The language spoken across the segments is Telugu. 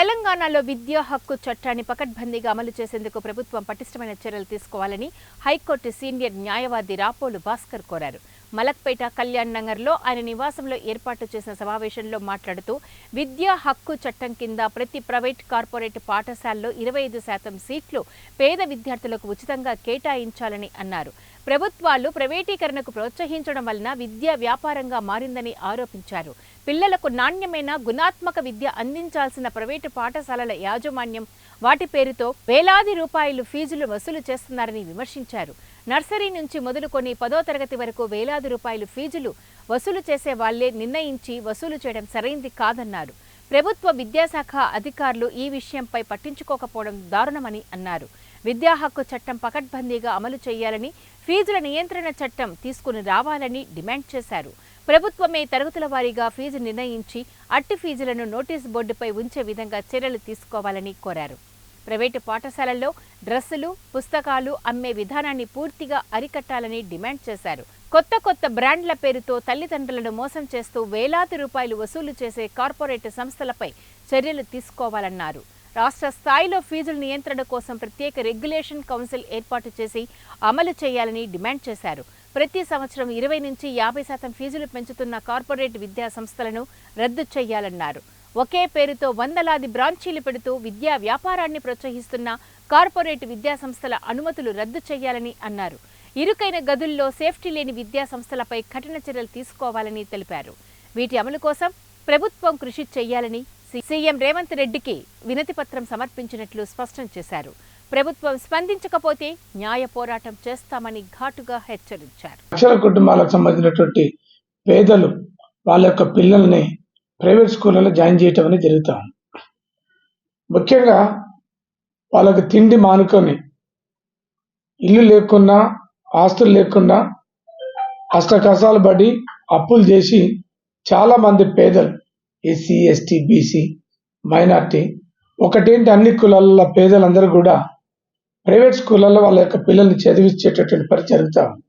తెలంగాణలో విద్యా హక్కు చట్టాన్ని పకడ్బందీగా అమలు చేసేందుకు ప్రభుత్వం పటిష్టమైన చర్యలు తీసుకోవాలని హైకోర్టు సీనియర్ న్యాయవాది రాపోలు భాస్కర్ కోరారు. మలక్పేట కళ్యాణ్ నగర్లో ఆయన నివాసంలో ఏర్పాటు చేసిన సమావేశంలో మాట్లాడుతూ విద్యా హక్కు చట్టం కింద ప్రతి ప్రైవేట్ కార్పొరేట్ పాఠశాలలో ఇరవై ఐదు శాతం సీట్లు పేద విద్యార్థులకు ఉచితంగా కేటాయించాలని అన్నారు. ప్రభుత్వాలు ప్రైవేటీకరణకు ప్రోత్సహించడం వలన విద్య వ్యాపారంగా మారిందని ఆరోపించారు. పిల్లలకు నాణ్యమైన గుణాత్మక విద్య అందించాల్సిన ప్రైవేటు పాఠశాలల యాజమాన్యం వాటి పేరుతో వేలాది రూపాయలు ఫీజులు వసూలు చేస్తున్నారని విమర్శించారు. నర్సరీ నుంచి మొదలుకొని పదో తరగతి వరకు వేలాది రూపాయలు ఫీజులు వసూలు చేసే వాళ్ళే నిర్ణయించి వసూలు చేయడం సరైంది కాదన్నారు. ప్రభుత్వ విద్యాశాఖ అధికారులు ఈ విషయంపై పట్టించుకోకపోవడం దారుణమని అన్నారు. విద్యా హక్కు చట్టం పకడ్బందీగా అమలు చేయాలని ఫీజుల నియంత్రణ చట్టం తీసుకుని రావాలని డిమాండ్ చేశారు. ప్రభుత్వమే తరగతుల వారీగా ఫీజు నిర్ణయించి అట్టి ఫీజులను నోటీస్ బోర్డుపై ఉంచే విధంగా చర్యలు తీసుకోవాలని కోరారు. ప్రైవేటు పాఠశాలల్లో డ్రెస్సులు పుస్తకాలు అమ్మే విధానాన్ని పూర్తిగా అరికట్టాలని డిమాండ్ చేశారు. కొత్త కొత్త బ్రాండ్ల పేరుతో తల్లిదండ్రులను మోసం చేస్తూ వేలాది రూపాయలు వసూలు చేసే కార్పొరేట్ సంస్థలపై చర్యలు తీసుకోవాలన్నారు. రాష్ట్ర స్థాయిలో ఫీజుల నియంత్రణ కోసం ప్రత్యేక రెగ్యులేషన్ కౌన్సిల్ ఏర్పాటు చేసి అమలు చేయాలని డిమాండ్ చేశారు. ప్రతి సంవత్సరం ఇరవై నుంచి యాభై శాతం ఫీజులు పెంచుతున్న కార్పొరేట్ విద్యా సంస్థలను రద్దు చేయాలన్నారు ఒకే పేరుతో వందలాది బ్రాంచీలు పెడుతూ విద్యా వ్యాపారాన్ని ప్రోత్సహిస్తున్న కార్పొరేట్ విద్యా సంస్థల అనుమతులు రద్దు చేయాలని అన్నారు. ఇరుకైన గదుల్లో సేఫ్టీ లేని విద్యా సంస్థలపై కఠిన చర్యలు తీసుకోవాలని తెలిపారు. వీటి అమలు కోసం ప్రభుత్వం కృషి చేయాలని సీఎం రేవంత్ రెడ్డికి వినతిపత్రం సమర్పించినట్లు స్పష్టం చేశారు. ప్రభుత్వం స్పందించకపోతే న్యాయ పోరాటం చేస్తామని ఘాటుగా హెచ్చరించారు. లక్షల కుటుంబాలకు సంబంధించినటువంటి పేదలు వాళ్ళ యొక్క పిల్లల్ని ప్రైవేట్ స్కూళ్ళలో జాయిన్ చేయటం అనేది జరుగుతాం ముఖ్యంగా వాళ్ళకి తిండి మానుకొని ఇల్లు లేకున్నా ఆస్తులు లేకుండా అష్ట కష్టాలు పడి అప్పులు చేసి చాలా మంది పేదలు ఎస్సీ ఎస్టీ బీసీ మైనార్టీ ఒకటేంటి అన్ని కులాల పేదలందరూ కూడా ప్రైవేట్ స్కూళ్ళల్లో వాళ్ళ యొక్క పిల్లల్ని చదివించేటటువంటి పని జరుగుతూ ఉంది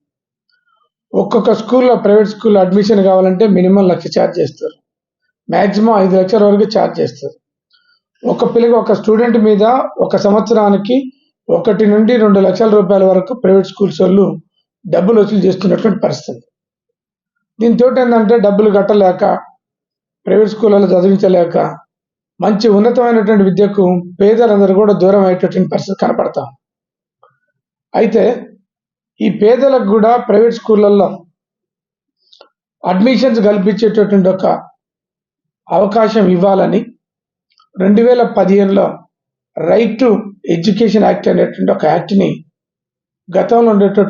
ఒక్కొక్క స్కూల్లో ప్రైవేట్ స్కూల్లో అడ్మిషన్ కావాలంటే మినిమం లక్ష ఛార్జ్ చేస్తారు. మ్యాక్సిమం ఐదు లక్షల వరకు ఛార్జ్ చేస్తారు. ఒక పిల్లకి ఒక స్టూడెంట్ మీద ఒక సంవత్సరానికి ఒకటి నుండి రెండు లక్షల రూపాయల వరకు ప్రైవేట్ స్కూల్స్ వాళ్ళు డబ్బులు వసూలు చేస్తున్నటువంటి పరిస్థితి. దీంతో ఏంటంటే డబ్బులు కట్టలేక ప్రైవేట్ స్కూళ్ళలో చదివించలేక మంచి ఉన్నతమైనటువంటి విద్యకు పేదలందరూ కూడా దూరం అయ్యేటటువంటి పరిస్థితి కనపడతాం అయితే ఈ పేదలకు కూడా ప్రైవేట్ స్కూళ్ళల్లో అడ్మిషన్స్ కల్పించేటటువంటి ఒక అవకాశం ఇవ్వాలని రెండు వేల పదిహేనులో రైట్ టు ఎడ్యుకేషన్ యాక్ట్ అనేటువంటి ఒక యాక్ట్ని గతంలో ఉండేటటువంటి